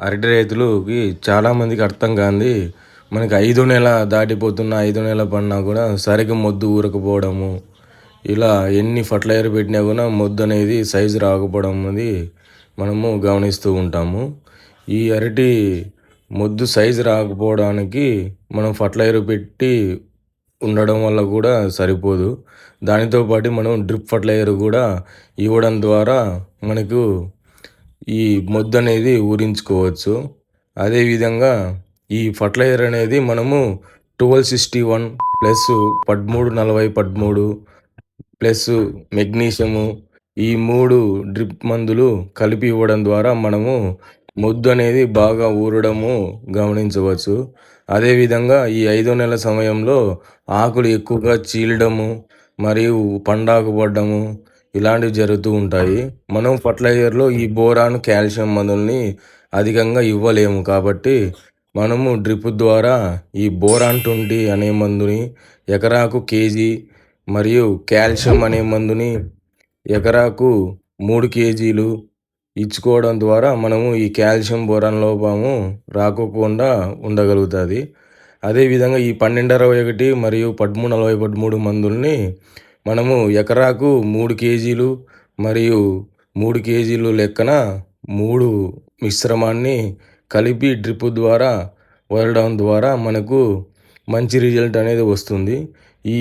అరటి రైతులకి చాలామందికి అర్థం కాంది మనకి ఐదో నెల దాటిపోతున్న ఐదో నెల పడినా కూడా సరిగ్గా మొద్దు ఊరకపోవడము ఇలా ఎన్ని ఫర్టిలైజర్ పెట్టినా కూడా మొద్దు అనేది సైజు రాకపోవడం అనేది మనము గమనిస్తూ ఉంటాము. ఈ అరటి మొద్దు సైజు రాకపోవడానికి మనం ఫర్టిలైజర్ పెట్టి ఉండడం వల్ల కూడా సరిపోదు. దానితో పాటు మనం డ్రిప్ ఫర్టిలైజర్ కూడా ఇవ్వడం ద్వారా మనకు ఈ మొద్దు అనేది ఊరించుకోవచ్చు. అదేవిధంగా ఈ ఫర్టిలైజర్ అనేది మనము ట్వెల్వ్ సిక్స్టీ వన్ ప్లస్ పదమూడు నలభై పదమూడు ప్లస్ మెగ్నీషియము ఈ మూడు డ్రిప్ మందులు కలిపి ఇవ్వడం ద్వారా మనము మొద్దు అనేది బాగా ఊరడము గమనించవచ్చు. అదేవిధంగా ఈ ఐదో నెల సమయంలో ఆకులు ఎక్కువగా చీలడము మరియు పండాకు పడ్డము ఇలాంటివి జరుగుతూ ఉంటాయి. మనం ఫర్టిలైజర్లో ఈ బోరాన్ కాల్షియం మందుల్ని అధికంగా ఇవ్వలేము కాబట్టి మనము డ్రిప్ ద్వారా ఈ బోరాన్ ట్వంటీ అనే మందుని ఎకరాకు కేజీ మరియు కాల్షియం అనే మందుని ఎకరాకు మూడు కేజీలు ఇచ్చుకోవడం ద్వారా మనము ఈ కాల్షియం బోరాన్ లోపము రాకోకుండా ఉండగలుగుతుంది. అదేవిధంగా ఈ పన్నెండు అరవై ఒకటి మరియు పదమూడు నలభై పదమూడు మందుల్ని మనము ఎకరాకు మూడు కేజీలు మరియు మూడు కేజీలు లెక్కన మూడు మిశ్రమాన్ని కలిపి డ్రిప్ ద్వారా వదలడం ద్వారా మనకు మంచి రిజల్ట్ అనేది వస్తుంది. ఈ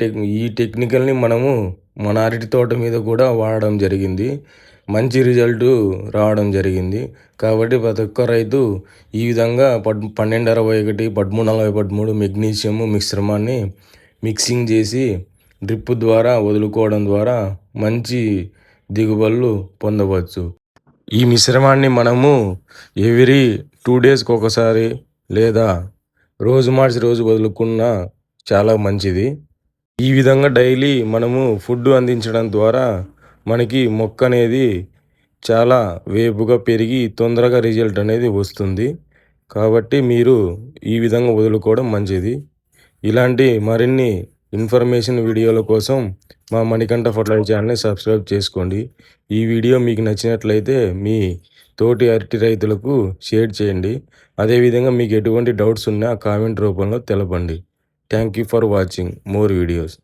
టెక్ ఈ టెక్నికల్ని మనము మన అరటి తోట మీద కూడా వాడడం జరిగింది. మంచి రిజల్ట్ రావడం జరిగింది. కాబట్టి ప్రతి ఒక్క రైతు ఈ విధంగా పద్ పన్నెండు అరవై ఒకటి పదమూడు నలభై పదమూడు మెగ్నీషియం మిశ్రమాన్ని మిక్సింగ్ చేసి డ్రిప్ ద్వారా వదులుకోవడం ద్వారా మంచి దిగుబడులు పొందవచ్చు. ఈ మిశ్రమాన్ని మనము ఎవ్రీ టూ డేస్కి ఒకసారి లేదా రోజు మార్చి రోజు వదులుకున్న చాలా మంచిది. ఈ విధంగా డైలీ మనము ఫుడ్ అందించడం ద్వారా మనకి మొక్క అనేది చాలా వేపుగా పెరిగి తొందరగా రిజల్ట్ అనేది వస్తుంది. కాబట్టి మీరు ఈ విధంగా వదులుకోవడం మంచిది. ఇలాంటి మరిన్ని ఇన్ఫర్మేషన్ వీడియోల కోసం మా మణికంఠ ఫర్టిలైజర్ ఛానల్ని సబ్స్క్రైబ్ చేసుకోండి. ఈ వీడియో మీకు నచ్చినట్లయితే మీ తోటి అరటి రైతులకు షేర్ చేయండి. అదేవిధంగా మీకు ఎటువంటి డౌట్స్ ఉన్నా కామెంట్ రూపంలో తెలపండి. Thank you for watching more videos